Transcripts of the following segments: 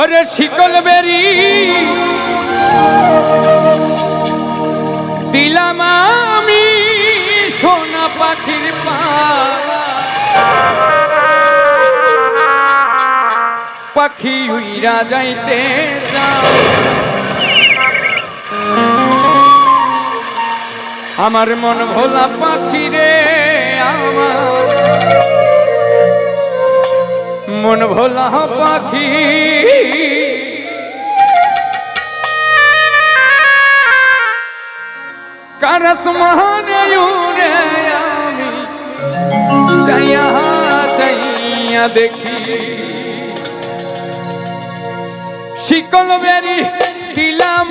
ওরে শিকল বেরি। দিলাম আমি সোনা পাখির পা পাখি উইরা যাইতে চায় আমার মন ভোলা পাখি রে আমার। মন ভোলা পাখি। কারস মহানে আমি চাইয়া চাইয়া দেখি। শিকল বেরি দিলাম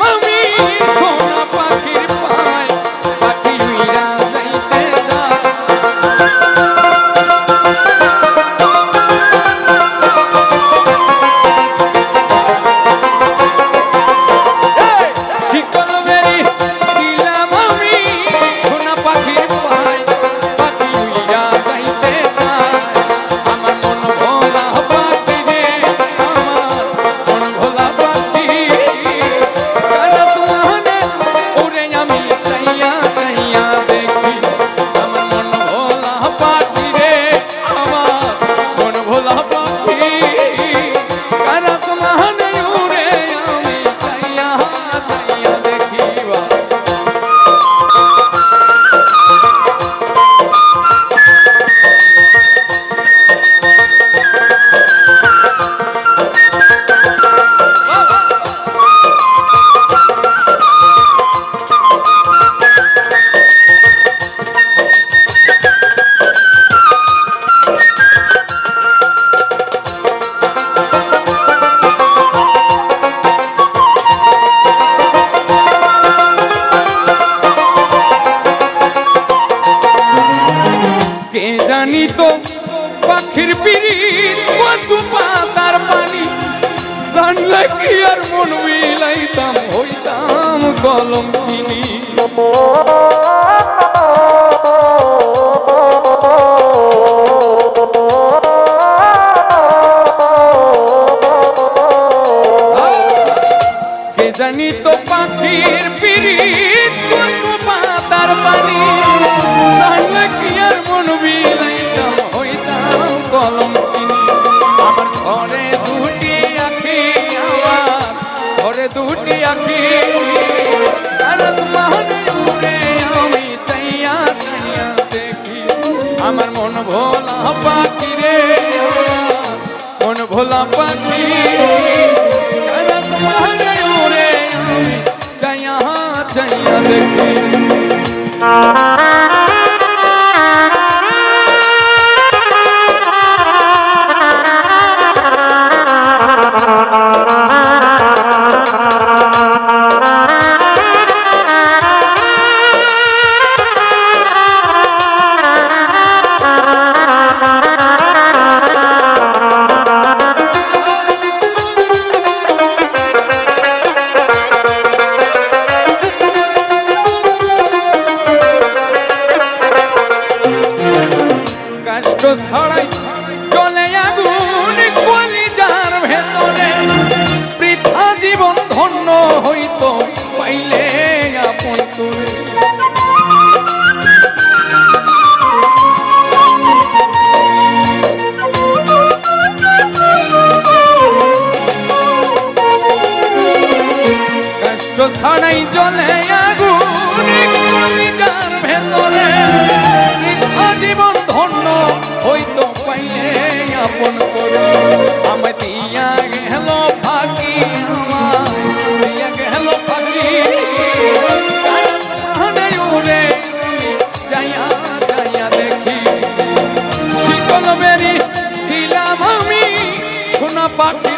পাখির পিড়িত কচু পাতার পানি। জানলে কি আর মন মিলাইতাম, হইতাম কলম কিনি জানি তো পাখির পিড়িত কচু পাতার পানি। জানলে কি আর মন মিলাইতাম কলম আমার ঘরে দুটি আখি আমার ঘরে দুটি আখি। আমি চাইয়া চাইয়া দেখি, আমার মন ভোলা পাখি রে, মন ভোলা পাখি। আমি চাইয়া চাইয়া দেখি। পাখি